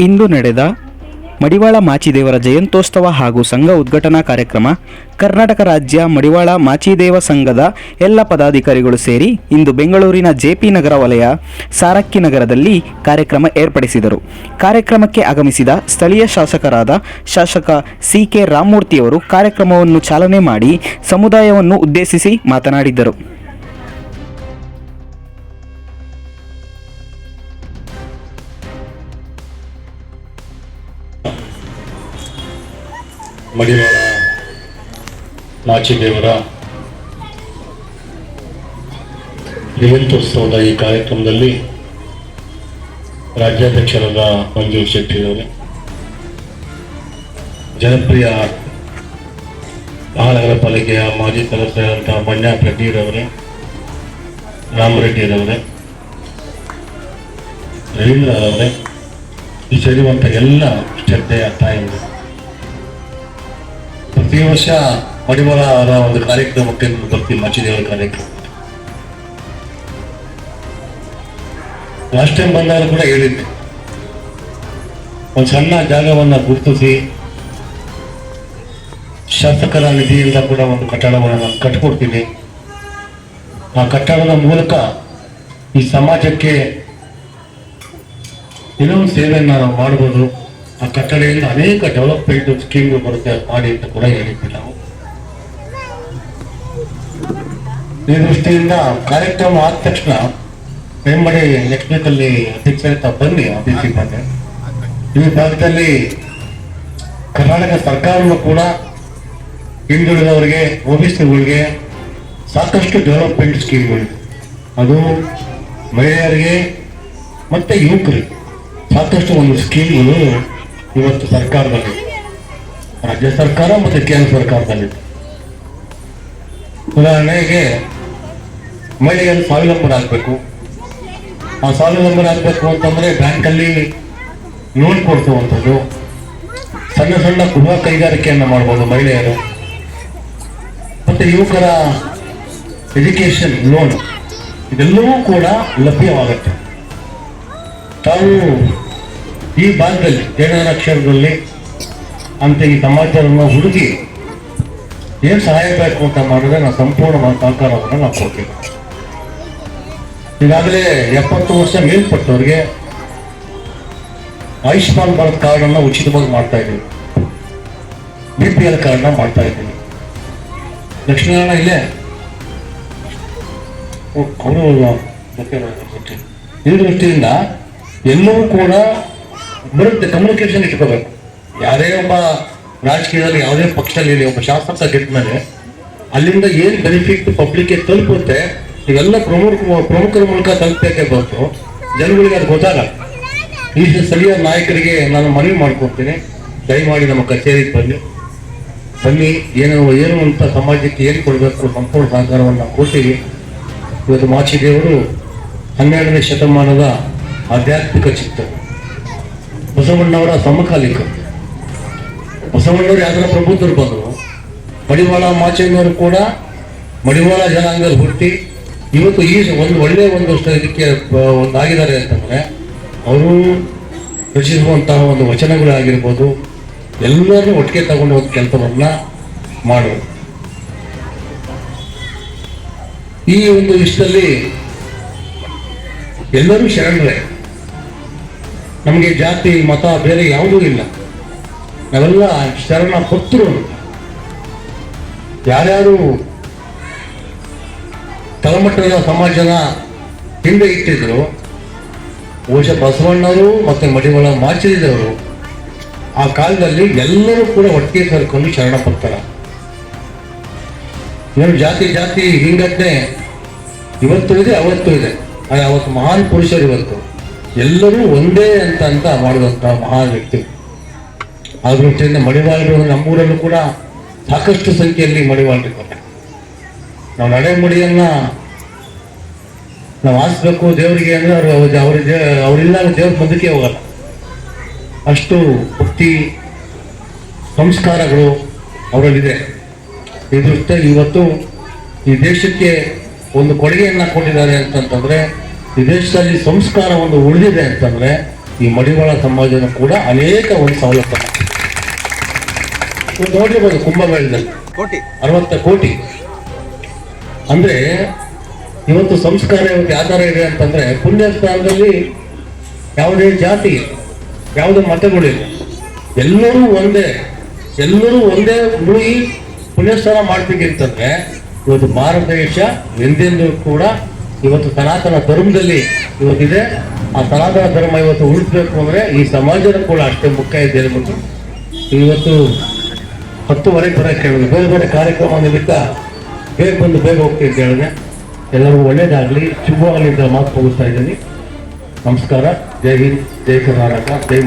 ಇಂದು ನಡೆದ ಮಡಿವಾಳ ಮಾಚಿದೇವರ ಜಯಂತೋತ್ಸವ ಹಾಗೂ ಸಂಘ ಉದ್ಘಾಟನಾ ಕಾರ್ಯಕ್ರಮ ಕರ್ನಾಟಕ ರಾಜ್ಯ ಮಡಿವಾಳ ಮಾಚಿದೇವ ಸಂಘದ ಎಲ್ಲ ಪದಾಧಿಕಾರಿಗಳು ಸೇರಿ ಇಂದು ಬೆಂಗಳೂರಿನ ಜೆಪಿ ನಗರ ವಲಯ ಸಾರಕ್ಕಿ ನಗರದಲ್ಲಿ ಕಾರ್ಯಕ್ರಮ ಏರ್ಪಡಿಸಿದರು. ಕಾರ್ಯಕ್ರಮಕ್ಕೆ ಆಗಮಿಸಿದ ಸ್ಥಳೀಯ ಶಾಸಕರಾದ ಶಾಸಕ ಸಿ ಕೆ ರಾಮಮೂರ್ತಿಯವರು ಕಾರ್ಯಕ್ರಮವನ್ನು ಚಾಲನೆ ಮಾಡಿ ಸಮುದಾಯವನ್ನು ಉದ್ದೇಶಿಸಿ ಮಾತನಾಡಿದರು. ಮಡಿವಾಳ ನಾಚಿದೇವರ ಜಯಂತ್ಯೋತ್ಸವದ ಈ ಕಾರ್ಯಕ್ರಮದಲ್ಲಿ ರಾಜ್ಯಾಧ್ಯಕ್ಷರಾದ ಮಂಜು ಶೆಟ್ಟಿರವರು ಜನಪ್ರಿಯ ಮಹಾನಗರ ಪಾಲಿಕೆಯ ಮಾಜಿ ಸದಸ್ಯರಾದಂತಹ ಮಣ್ಯ ಪ್ರದೀರವರೇ ರಾಮರೆಡ್ಡಿರವರೇ ರವೀಂದ್ರ ಅವರೇ, ಈ ಸೇರಿರುವಂಥ ಎಲ್ಲ ಶ್ರದ್ಧೆಯ ತಾಯಿಗಳು ಪ್ರತಿ ವರ್ಷ ಮಡಿವಾಳ ಅವರ ಒಂದು ಕಾರ್ಯಕ್ರಮಕ್ಕೆ ಬರ್ತೀವಿ ಮಚ್ಚಿದೇವರ ಕಾರ್ಯಕ್ರಮ. ಲಾಸ್ಟ್ ಟೈಮ್ ಬಂದಾಗ ಕೂಡ ಹೇಳಿದ್ದೆ. ಒಂದು ಸಣ್ಣ ಜಾಗವನ್ನ ಗುರುತಿಸಿ, ಶಾಸಕರ ನಿಧಿಯಿಂದ ಕೂಡ ಒಂದು ಕಟ್ಟಡವನ್ನು ನಾನು ಕಟ್ಕೊಡ್ತೀನಿ. ಆ ಕಟ್ಟಡದ ಮೂಲಕ ಈ ಸಮಾಜಕ್ಕೆ ಏನೋ ಸೇವೆಯನ್ನು ನಾವು ಮಾಡ್ಬೋದು. ಆ ಕಟ್ಟಡದಿಂದ ಅನೇಕ ಡೆವಲಪ್ಮೆಂಟ್ ಸ್ಕೀಮ್ಗಳು ಬರುತ್ತೆ ಮಾಡಿ ಅಂತ ಕೂಡ ಹೇಳಿದ್ವಿ ನಾವು. ಈ ದೃಷ್ಟಿಯಿಂದ ಕಾರ್ಯಕ್ರಮ ಆದ ತಕ್ಷಣ ಏನ್ ಮಾಡಿ ನೆಕ್ಸ್ಟ್ ವೀಕ್ ಅಲ್ಲಿ ಅಧ್ಯಕ್ಷರ ಬನ್ನಿ, ಆಫೀಸಿಗೆ ಬಂದೆ. ಈ ಭಾಗದಲ್ಲಿ ಕರ್ನಾಟಕ ಸರ್ಕಾರವೂ ಕೂಡ ಹಿಂದುಳಿದವರಿಗೆ, ಒಬಿಸಿಗಳಿಗೆ ಸಾಕಷ್ಟು ಡೆವಲಪ್ಮೆಂಟ್ ಸ್ಕೀಮ್ಗಳಿವೆ ಅದು ಮಹಿಳೆಯರಿಗೆ ಮತ್ತೆ ಯುವಕರಿಗೆ ಸಾಕಷ್ಟು ಒಂದು ಸ್ಕೀಮ್ಗಳು ಇವತ್ತು ಸರ್ಕಾರದಲ್ಲಿ, ರಾಜ್ಯ ಸರ್ಕಾರ ಮತ್ತು ಕೇಂದ್ರ ಸರ್ಕಾರದಲ್ಲಿ. ಉದಾಹರಣೆಗೆ, ಮಹಿಳೆಯರು ಸ್ವಾವಲಂಬರಾಗಬೇಕು ಆ ಸ್ವಾವಲಂಬರಾಗಬೇಕು ಅಂತಂದರೆ ಬ್ಯಾಂಕಲ್ಲಿ ಲೋನ್ ಕೊಡಿಸುವಂಥದ್ದು. ಸಣ್ಣ ಸಣ್ಣ ಗೃಹ ಕೈಗಾರಿಕೆಯನ್ನು ಮಾಡ್ಬೋದು ಮಹಿಳೆಯರು. ಮತ್ತು ಯುವಕರ ಎಜುಕೇಶನ್ ಲೋನ್ ಇದೆಲ್ಲವೂ ಕೂಡ ಲಭ್ಯವಾಗುತ್ತೆ. ತಾವು ಈ ಭಾಗದಲ್ಲಿ ಜಯನಗರಾಕ್ಷರದಲ್ಲಿ ಅಂತ ಈ ಸಮಾಚಾರವನ್ನು ಹುಡುಗಿ ಏನು ಸಹಾಯ ಬೇಕು ಅಂತ ಮಾಡಿದ್ರೆ ನಾವು ಸಂಪೂರ್ಣ ಸಹಕಾರವನ್ನು ನಾವು ಕೊಡ್ತೀವಿ. ಈಗಾಗಲೇ ಎಪ್ಪತ್ತು ವರ್ಷ ಮೇಲ್ಪಟ್ಟವ್ರಿಗೆ ಆಯುಷ್ಮಾನ್ ಭಾರತ್ ಕಾರ್ಡನ್ನು ಉಚಿತವಾಗಿ ಮಾಡ್ತಾ ಇದ್ದೀವಿ. ಬಿ ಪಿ ಎಲ್ ಕಾರ್ಡ್ನ ಮಾಡ್ತಾ ಇದ್ದೀವಿ. ಲಕ್ಷ್ಮೀನಾರಾಯಣ ಇಲ್ಲೇ? ಅವರು ದೃಷ್ಟಿಯಿಂದ ಎಲ್ಲವೂ ಕೂಡ ಬರುತ್ತೆ ಕಮ್ಯುನಿಕೇಶನ್ ಇಟ್ಕೋಬೇಕು ಯಾರೇ ಒಬ್ಬ ರಾಜಕೀಯದಲ್ಲಿ ಯಾವುದೇ ಪಕ್ಷದಲ್ಲಿ ಒಬ್ಬ ಶಾಸಕ ಗೆದ್ದ ಮೇಲೆ ಅಲ್ಲಿಂದ ಏನು ಬೆನಿಫಿಟ್ ಪಬ್ಲಿಕ್ಗೆ ತಲುಪುತ್ತೆ, ಇವೆಲ್ಲ ಪ್ರಮುಖ, ಪ್ರಮುಖರ ಮೂಲಕ ತಲುಪಬೇಕೆ ಬಂತು ಜನಗಳಿಗೆ ಅದು ಗೊತ್ತಾಗಲ್ಲ. ಈ ಸ್ಥಳೀಯ ನಾಯಕರಿಗೆ ನಾನು ಮನವಿ ಮಾಡ್ಕೊಡ್ತೀನಿ. ದಯಮಾಡಿ ನಮ್ಮ ಕಚೇರಿಗೆ ಬನ್ನಿ. ಬನ್ನಿ, ಏನು ಏನು ಅಂತ ಸಮಾಜಕ್ಕೆ ಏನು ಕೊಡಬೇಕು, ಸಂಪೂರ್ಣ ಸಹಕಾರವನ್ನು ಕೊಟ್ಟಿವಿ ಇವತ್ತು ಮಾಚಿದೇವರು ಹನ್ನೆರಡನೇ ಶತಮಾನದ ಆಧ್ಯಾತ್ಮಿಕ ಚಿತ್ತ ಬಸವಣ್ಣವರ ಸಮಕಾಲಿಕ. ಬಸವಣ್ಣವರು ಯಾವ್ದಾರ ಪ್ರಬುದ್ಧರು ಬಂದರು. ಮಡಿವಾಳ ಮಾಚಯ್ಯನವರು ಕೂಡ ಮಡಿವಾಳ ಜನಾಂಗದಲ್ಲಿ ಹುಟ್ಟಿ, ಇವತ್ತು ಈ ಒಂದು ಒಳ್ಳೆಯ ಒಂದು ಇದಕ್ಕೆ ಒಂದು ಆಗಿದ್ದಾರೆ ಅಂತಂದ್ರೆ ಅವರು ರಚಿಸುವಂತಹ ಒಂದು ವಚನಗಳಾಗಿರ್ಬೋದು ಎಲ್ಲರೂ ಒಟ್ಟಿಗೆ ತಗೊಂಡು ಒಂದು ಕೆಲಸವನ್ನ ಮಾಡೋದು ಈ ಒಂದು ಇಷ್ಟಲ್ಲಿ ಎಲ್ಲರೂ ಶರಣರೇ. ನಮಗೆ ಜಾತಿ, ಮತ, ಬೇರೆ ಯಾವುದೂ ಇಲ್ಲ. ನಾವೆಲ್ಲ ಶರಣ ಕೊತ್ತರು ಯಾರ್ಯಾರು ತಳಮಟ್ಟದ ಸಮಾಜನ ಹಿಂದೆ ಇಟ್ಟಿದ್ರು, ಬಹುಶಃ ಬಸವಣ್ಣವರು ಮತ್ತು ಮಡಿವಾಳ ಮಾಚಿದವರು ಆ ಕಾಲದಲ್ಲಿ ಎಲ್ಲರೂ ಕೂಡ ಒಟ್ಟಿಗೆ ಸೇರ್ಕೊಂಡು ಶರಣ ಪಡ್ತಾರ ಏನು ಜಾತಿ ಜಾತಿ ಹಿಂಗಟ್ಟೆ ಇವತ್ತು ಇದೆ, ಅವತ್ತು ಇದೆ. ಅವತ್ತು ಮಹಾನ್ ಪುರುಷರು ಇವತ್ತು. ಎಲ್ಲರೂ ಒಂದೇ ಅಂತ ಅಂತ ಮಾಡಿದಂತಹ ಮಹಾ ವ್ಯಕ್ತಿ. ಆ ದೃಷ್ಟಿಯಿಂದ ಮಡಿವಾಳರು ನಮ್ಮೂರಲ್ಲೂ ಕೂಡ ಸಾಕಷ್ಟು ಸಂಖ್ಯೆಯಲ್ಲಿ ಮಡಿವಾಳರಿದ್ದಾರೆ ನಾವು ನಡೆಮುಡಿಯನ್ನ ನಾವು ಆರಿಸ್ಬೇಕು ದೇವರಿಗೆ ಅಂದ್ರೆ ಅವರು ಅವ್ರ ಅವರಿಲ್ಲ ದೇವ್ರ ಮುಂದಕ್ಕೆ ಹೋಗಲ್ಲ. ಅಷ್ಟು ಭಕ್ತಿ ಸಂಸ್ಕಾರಗಳು ಅವರಲ್ಲಿದೆ. ಈ ದೃಷ್ಟಿಯಲ್ಲಿ ಇವತ್ತು ಈ ದೇಶಕ್ಕೆ ಒಂದು ಕೊಡುಗೆಯನ್ನ ಕೊಟ್ಟಿದ್ದಾರೆ ಅಂತಂತಂದ್ರೆ ಈ ದೇಶದಲ್ಲಿ ಸಂಸ್ಕಾರ ಒಂದು ಉಳಿದಿದೆ ಅಂತಂದ್ರೆ ಈ ಮಡಿವಾಳ ಸಮಾಜನ ಕೂಡ ಅನೇಕ ಒಂದು ಸವಲತ್ತು. ನೋಡಿರ್ಬೋದು ಕುಂಭಮೇಳದಲ್ಲಿ. ಕೋಟಿ. ಅರವತ್ತ ಕೋಟಿ. ಅಂದ್ರೆ ಇವತ್ತು ಸಂಸ್ಕಾರ ಇವತ್ತು ಆಧಾರ ಥರ ಇದೆ ಅಂತಂದ್ರೆ ಪುಣ್ಯ ಸ್ಥಾನದಲ್ಲಿ ಯಾವುದೇ ಜಾತಿ ಯಾವುದೇ ಮತಗಳಿಲ್ಲ. ಎಲ್ಲರೂ ಒಂದೇ ಎಲ್ಲರೂ ಒಂದೇ ಮುಳುಗಿ ಪುಣ್ಯಸ್ಥಾನ ಮಾಡ್ಬೇಕಿರ್ತಂದ್ರೆ ಇವತ್ತು ಭಾರತ ದೇಶ ಎಂದೆಂದೂ ಕೂಡ ಇವತ್ತು ಸನಾತನ ಧರ್ಮದಲ್ಲಿ ಇವತ್ತಿದೆ. ಆ ಸನಾತನ ಧರ್ಮ ಇವತ್ತು ಉಳಿಸ್ಬೇಕು ಅಂದ್ರೆ ಈ ಸಮಾಜದ ಕೂಡ ಅಷ್ಟೇ ಮುಖ್ಯ ಇದೆ ಅಂದ್ಬಿಟ್ಟು ಇವತ್ತು ಹತ್ತುವರೆಗೆ ಬರ ಹೇಳಿದ್ರು ಬೇರೆ ಬೇರೆ ಕಾರ್ಯಕ್ರಮ ನಿಮಿತ್ತ ಬೇಗ ಬಂದು ಬೇಗ ಹೋಗ್ತೀನಿ ಅಂತ ಹೇಳಿದೆ. ಎಲ್ಲರಿಗೂ ಒಳ್ಳೇದಾಗಲಿ. ಶುಭವಾಗಲಿ ಅಂತ ಮಾತು ಮುಗಿಸ್ತಾ ಇದ್ದೀನಿ. ನಮಸ್ಕಾರ. ಜೈ ಹಿಂದ್, ಜೈ ಕರ್ನಾಟಕ, ಜೈ